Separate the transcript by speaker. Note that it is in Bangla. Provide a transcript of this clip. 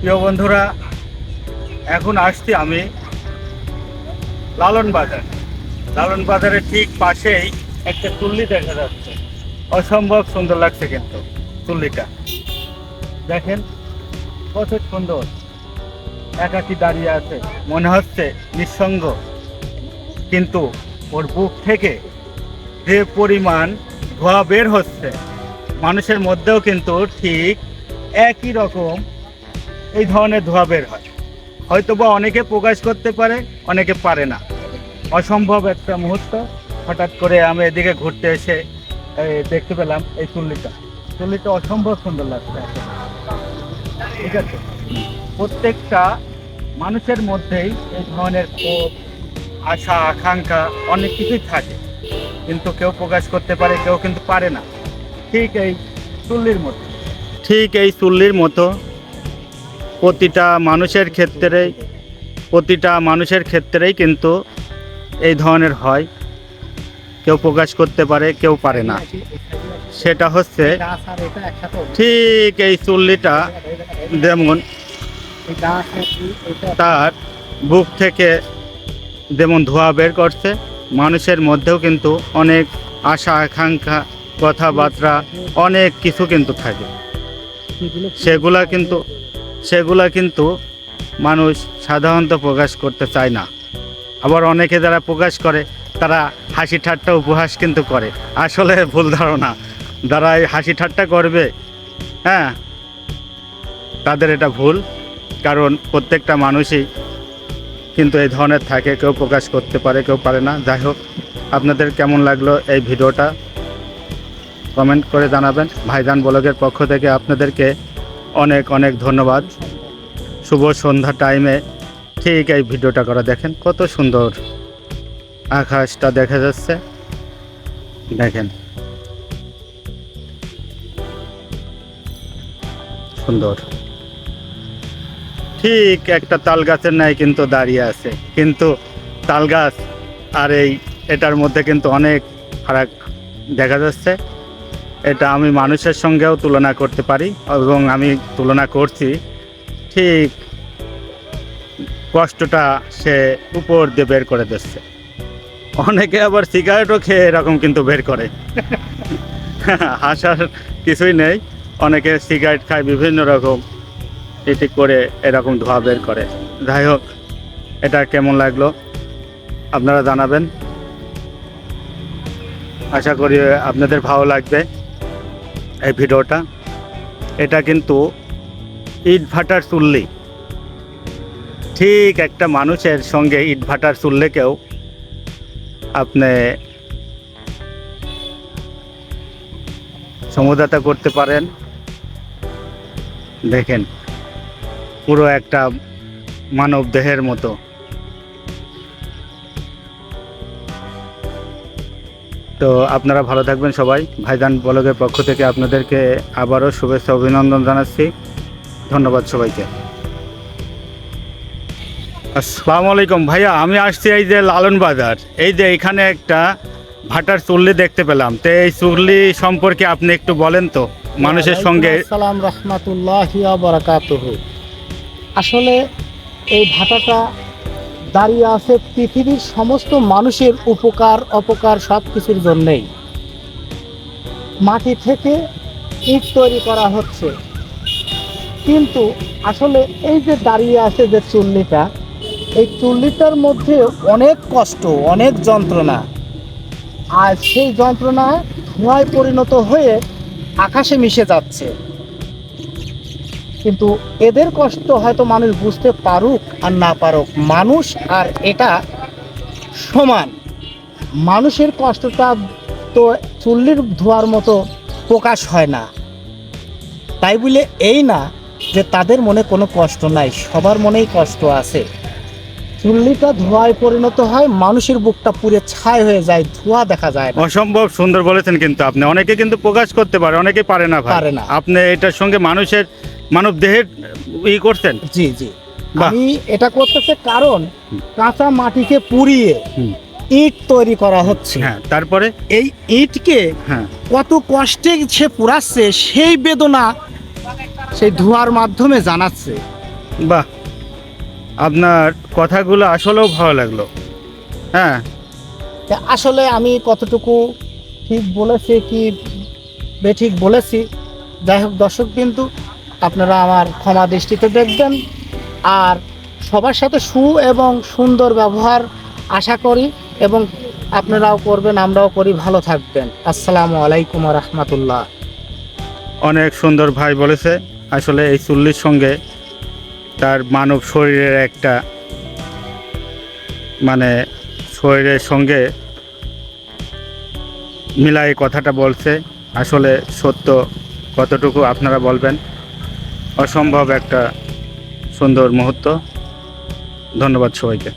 Speaker 1: প্রিয় বন্ধুরা, এখন আসছি আমি লালন বাজার লালন বাজারের ঠিক পাশেই একটা চুল্লি দেখা যাচ্ছে। অসম্ভব সুন্দর লাগছে কিন্তু চুল্লিটা। দেখেন, কত সুন্দর। একাকি দাঁড়িয়ে আছে। মনে হচ্ছে নিঃসঙ্গ। কিন্তু ওর বুক থেকে যে পরিমাণ ধোয়া বের হচ্ছে, মানুষের মধ্যেও কিন্তু ঠিক একই রকম এই ধরনের ধোঁয়া বের হয়। হয়তো বা অনেকে প্রকাশ করতে পারে, অনেকে পারে না। অসম্ভব একটা মুহূর্ত। হঠাৎ করে আমি এদিকে ঘুরতে এসে দেখতে পেলাম এই চুল্লিটা। চুল্লিটা অসম্ভব সুন্দর লাগছে ঠিক আছে? প্রত্যেকটা মানুষের মধ্যেই এই ধরনের ক্ষোভ, আশা, আকাঙ্ক্ষা অনেক কিছুই থাকে। কিন্তু কেউ প্রকাশ করতে পারে, কেউ কিন্তু পারে না। ঠিক এই চুল্লির মতো। ঠিক এই চুল্লির মতো প্রতিটা মানুষের ক্ষেত্রেই প্রতিটা মানুষের ক্ষেত্রেই কিন্তু এই ধরনের হয়। কেউ প্রকাশ করতে পারে, কেউ পারে না। সেটা হচ্ছে ঠিক এই চুল্লিটা যেমন তার বুক থেকে যেমন ধোঁয়া বের করছে, মানুষের মধ্যেও কিন্তু অনেক আশা, আকাঙ্ক্ষা, কথাবার্তা, অনেক কিছু কিন্তু থাকে। সেগুলা কিন্তু সেগুলা কিন্তু মানুষ সাধারণত প্রকাশ করতে চায় না। আবার অনেকে যারা প্রকাশ করে, তারা হাসি ঠাট্টা উপহাস কিন্তু করে। আসলে ভুল ধারণা। যারা এই হাসি ঠাট্টা করবে হ্যাঁ তাদের এটা ভুল। কারণ প্রত্যেকটা মানুষই কিন্তু এই ধরনের থাকে, কেউ প্রকাশ করতে পারে, কেউ পারে না। যাই হোক, আপনাদের কেমন লাগল এই ভিডিওটা? কমেন্ট করে জানাবেন। ভাইজান ব্লগের পক্ষ থেকে আপনাদেরকে অনেক অনেক ধন্যবাদ। শুভ সন্ধ্যা টাইমে ঠিক এই ভিডিওটা করা। দেখেন কত সুন্দর আকাশটা দেখা যাচ্ছে। দেখেন। সুন্দর। ঠিক একটা তাল গাছের ন্যায় কিন্তু দাঁড়িয়ে আছে। কিন্তু তাল গাছ আর এই এটার মধ্যে কিন্তু অনেক ফারাক দেখা যাচ্ছে। এটা আমি মানুষের সঙ্গেও তুলনা করতে পারি এবং আমি তুলনা করছি। ঠিক কষ্টটা সে উপর দিয়ে বের করে দিচ্ছে। অনেকে আবার সিগারেটও খেয়ে এরকম কিন্তু বের করে। হাসার কিছুই নেই। অনেকে সিগারেট খায় বিভিন্ন রকম। এটি করে এরকম ধোয়া বের করে। যাই হোক, এটা কেমন লাগল? আপনারা জানাবেন। আশা করি আপনাদের ভালো লাগবে। এই ভিডিওটা। এটা কিন্তু ইট ভাটার চুল্লি। ঠিক একটা মানুষের সঙ্গে ইট ভাটার চুল্লিকেও আপনি সমঝোতা করতে পারেন। দেখেন, পুরো একটা মানব দেহের মতো। তো আপনারা ভালো থাকবেন সবাই। ভাইজান ব্লগের পক্ষ থেকে আপনাদেরকে আবারও শুভেচ্ছা অভিনন্দন জানাচ্ছি। ধন্যবাদ সবাইকে। আসসালামু আলাইকুম। ভাইয়া আমি আসছি এই যে লালন বাজার। এই যে এখানে একটা ভাটার চুল্লি দেখতে পেলাম। তো এই চুল্লি সম্পর্কে আপনি একটু বলেন তো মানুষের সঙ্গে।
Speaker 2: সালাম রহমাতুল্লাহ আসলে এই ভাটাটা দাঁড়িয়ে আছে পৃথিবীর সমস্ত মানুষের উপকার, অপকার সব কিছুর জন্যেই। মাটি থেকে ইট তৈরি করা হচ্ছে। কিন্তু আসলে এই যে দাঁড়িয়ে আছে যে চুল্লিটা, এই চুল্লিটার মধ্যে অনেক কষ্ট, অনেক যন্ত্রণা। আর সেই যন্ত্রণা ধোঁয়ায় পরিণত হয়ে আকাশে মিশে যাচ্ছে। কিন্তু এদের কষ্ট হয়তো মানুষ বুঝতে পারুক আর না পারুক। মানুষ আর এটা সমান। মানুষের কষ্টটা তো চুল্লির ধোয়ার মতো প্রকাশ হয় না। তাই বলে এই না যে তাদের মনে কোনো কষ্ট নাই, সবার মনেই কষ্ট আছে। চুল্লিটা ধোঁয়ায় পরিণত হয় মানুষের বুকটা পুড়ে ছাই হয়ে যায় ধোঁয়া দেখা যায় না।
Speaker 1: অসম্ভব সুন্দর বলেছেন কিন্তু আপনি। অনেকে কিন্তু প্রকাশ করতে পারে অনেকে পারে না ভাই।
Speaker 2: পারে না।
Speaker 1: আপনি এটার সঙ্গে মানুষের মানব দেহের ই করছেন?
Speaker 2: জি জি।
Speaker 1: বাহ।
Speaker 2: আমি এটা করতেছে কারণ কাঁচা মাটিকে পুড়িয়ে
Speaker 1: হুম।
Speaker 2: ইট তৈরি করা হচ্ছে।
Speaker 1: হ্যাঁ তারপরে?
Speaker 2: এই ইটকে
Speaker 1: হ্যাঁ।
Speaker 2: কত কষ্টে সে পুরাচ্ছে সেই বেদনা সেই ধোঁয়ার মাধ্যমে জানাচ্ছে।
Speaker 1: বাহ। আপনার কথাগুলো আসলেও ভালো লাগল। হ্যাঁ।
Speaker 2: আসলে আমি কতটুকু ঠিক বলেছি কি বেঠিক বলেছি যাই হোক দর্শক কিন্তু আপনারা আমার ক্ষমা দৃষ্টিতে দেখবেন। আর সবার সাথে সু এবং সুন্দর ব্যবহার আশা করি এবং আপনারাও করবেন আমরাও করি ভালো থাকবেন। আসসালামু আলাইকুম রহমতুল্লাহ।
Speaker 1: অনেক সুন্দর ভাই বলেছে আসলে এই চুল্লির সঙ্গে তার মানব শরীরের একটা মানে শরীরের সঙ্গে মিলাই কথাটা বলছে। আসলে সত্য কতটুকু আপনারা বলবেন? অসম্ভব একটা সুন্দর মুহূর্ত। ধন্যবাদ সবাইকে।